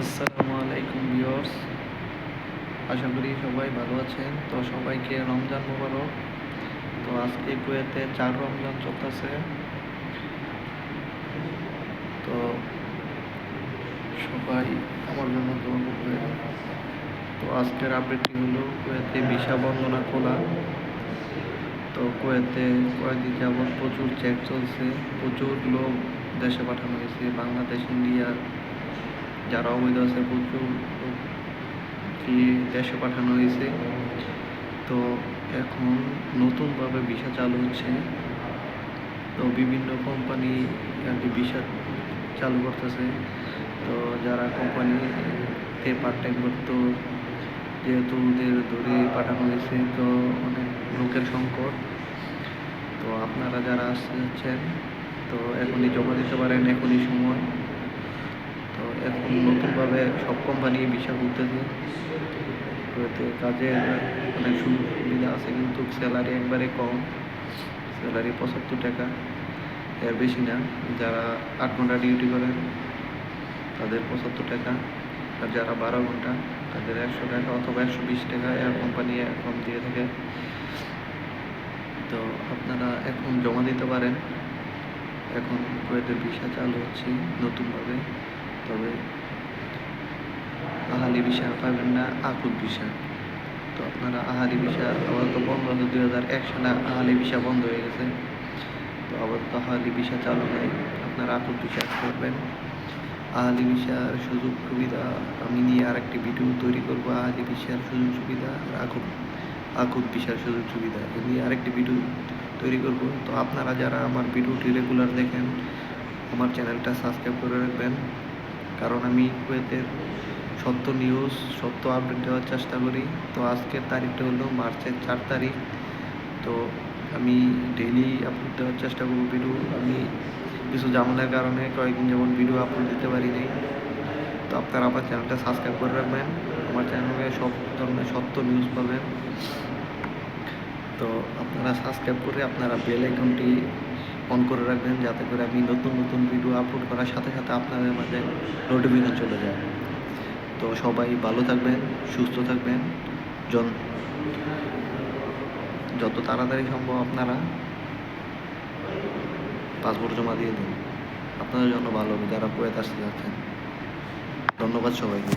আসসালামু আলাইকুম ভিউয়ার্স। আশা করি সবাই ভালো আছেন। তো সবাইকে রমজান মোবারক। তো আজকে কুয়েতে চার রমজান চলতেছে। তো সবাই আমার জন্য তো আজকের আপডেটটি হলো? কুয়েতে ভিসা বন্দনা খোলা? তো কুয়েতে কয়েকদিন যাবৎ প্রচুর চেক চলছে। প্রচুর লোক দেশে পাঠানো হয়েছে। বাংলাদেশ ইন্ডিয়ার যারা অবৈধ আছে প্রচুর দেশে পাঠানো হয়েছে। তো এখন নতুনভাবে ভিসা চালু হচ্ছে। তো বিভিন্ন কোম্পানি আর কি ভিসা চালু করতেছে। তো যারা কোম্পানিতে পার্ট টাইম করতো, যেহেতু ওদের ধরে পাঠানো হয়েছে, তো অনেক লোকের সংকট। তো আপনারা যারা আসতে যাচ্ছেন, তো এখনই জমা দিতে পারেন, এখনই সময়। এখন নতুনভাবে সব কোম্পানি ভিসা করতেছে এতে কাজের অনেক সুবিধা আছে, কিন্তু স্যালারি একবারে কম। স্যালারি পঁচাত্তর টাকা, এর বেশি না। যারা আট ঘণ্টা ডিউটি করেন তাদের পঁচাত্তর টাকা। আর যারা বারো ঘণ্টা, তাদের একশো টাকা অথবা একশো বিশ টাকা এয়ার কোম্পানি এখন দিয়ে থাকে। তো আপনারা এখন জমা দিতে পারেন। এখন কুয়েতের ভিসা চালু হচ্ছে নতুনভাবে। তবে আহালি ভিসা পাবেন না আকুত ভিসা তো আপনারা আহালি ভিসা আপাতত বন্ধ আছে দুই হাজার এক সালে আহালি ভিসা বন্ধ হয়ে গেছে। তো আপাতত আহালি ভিসা চালু নেই, আপনারা আকুত ভিসা করবেন। আহালি ভিসার সুযোগ সুবিধা, আমি নিয়ে আরেকটি ভিডিও তৈরি করব, আহালি ভিসার সুযোগ সুবিধা আর আকুত আকুত ভিসার সুযোগ সুবিধা। নিয়ে আরেকটি ভিডিও তৈরি করব। তো আপনারা যারা আমার ভিডিওটি রেগুলার দেখেন, আমার চ্যানেলটা সাবস্ক্রাইব করে রাখবেন। কারণ আমি কুয়েতের সত্য নিউজ সত্য আপডেট দেওয়ার চেষ্টা করি। তো আজকের তারিখটা হলো মার্চের চার তারিখ। তো আমি ডেইলি আপলোড দেওয়ার চেষ্টা করব ভিডিও। আমি কিছু ঝামেলার কারণে কয়েকদিন যেমন ভিডিও আপলোড দিতে পারি নাই। তো আপনারা আমার চ্যানেলটা সাবস্ক্রাইব করে রাখবেন। আমার চ্যানেলে সব ধরনের সত্য নিউজ পাবেন। তো আপনারা সাবস্ক্রাইব করে আপনারা বেল আইকনটি অন করে রাখবেন যাতে করে আমি নতুন নতুন ভিডিও আপলোড করার সাথে সাথে আপনাদের মাঝে নোটিফিকেশন চলে যায়। তো সবাই ভালো থাকবেন, সুস্থ থাকবেন যত তাড়াতাড়ি সম্ভব আপনারা পাসপোর্ট জমা দিয়ে দিন। আপনাদের জন্য ভালো হবে, যারা কুয়েত আসতে যাচ্ছেন। ধন্যবাদ সবাইকে।